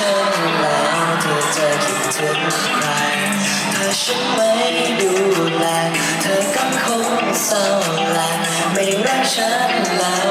ฉันแล้วเธอจะคิดถึงใครถ้าฉันไม่ดูแลเธอก็คงเศร้าและไม่รักฉันแล้ว